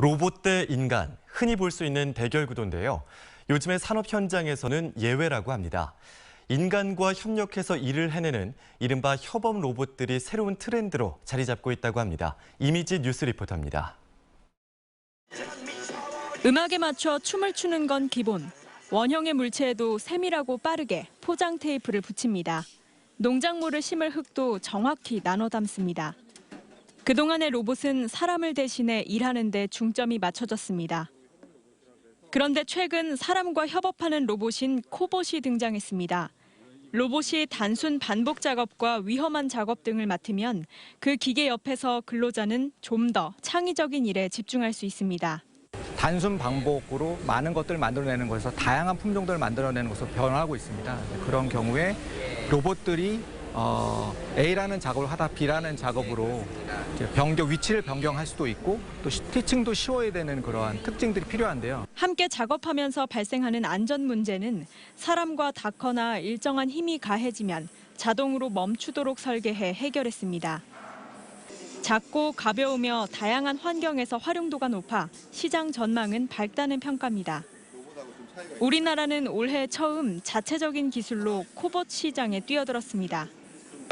로봇 대 인간, 흔히 볼 수 있는 대결 구도인데요. 요즘의 산업 현장에서는 예외라고 합니다. 인간과 협력해서 일을 해내는 이른바 협업 로봇들이 새로운 트렌드로 자리 잡고 있다고 합니다. 이미지 뉴스 리포터입니다. 음악에 맞춰 춤을 추는 건 기본. 원형의 물체에도 세밀하고 빠르게 포장 테이프를 붙입니다. 농작물을 심을 흙도 정확히 나눠 담습니다. 그동안의 로봇은 사람을 대신해 일하는 데 중점이 맞춰졌습니다. 그런데 최근 사람과 협업하는 로봇인 코봇이 등장했습니다. 로봇이 단순 반복 작업과 위험한 작업 등을 맡으면 그 기계 옆에서 근로자는 좀 더 창의적인 일에 집중할 수 있습니다. 단순 반복으로 많은 것들을 만들어내는 것에서 다양한 품종들을 만들어내는 것으로 변화하고 있습니다. 그런 경우에 로봇들이 어, A라는 작업을 하다 B라는 작업으로 변경 위치를 변경할 수도 있고 또 스티칭도 쉬워야 되는 그러한 특징들이 필요한데요. 함께 작업하면서 발생하는 안전 문제는 사람과 닿거나 일정한 힘이 가해지면 자동으로 멈추도록 설계해 해결했습니다. 작고 가벼우며 다양한 환경에서 활용도가 높아 시장 전망은 밝다는 평가입니다. 우리나라는 올해 처음 자체적인 기술로 코봇 시장에 뛰어들었습니다.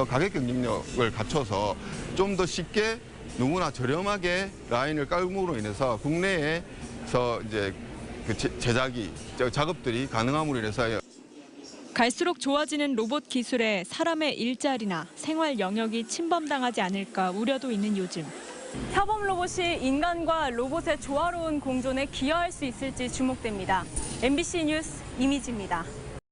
가격 경쟁력을 갖춰서 좀 더 쉽게 누구나 저렴하게 라인을 깔음으로 인해서 국내에서 이제 그 제- 제작이 저 작업들이 가능함으로 인해서 갈수록 좋아지는 로봇 기술에 사람의 일자리나 생활 영역이 침범당하지 않을까 우려도 있는 요즘. 협업 로봇이 인간과 로봇의 조화로운 공존에 기여할 수 있을지 주목됩니다. MBC 뉴스 이미지입니다.